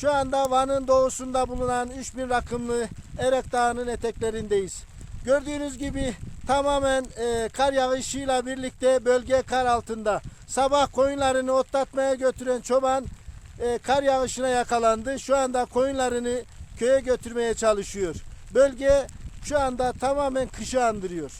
Şu anda Van'ın doğusunda bulunan 3000 rakımlı Erek Dağı'nın eteklerindeyiz. Gördüğünüz gibi tamamen e, kar yağışıyla birlikte bölge kar altında. Sabah koyunlarını otlatmaya götüren çoban e, kar yağışına yakalandı. Şu anda koyunlarını köye götürmeye çalışıyor. Bölge şu anda tamamen kışı andırıyor.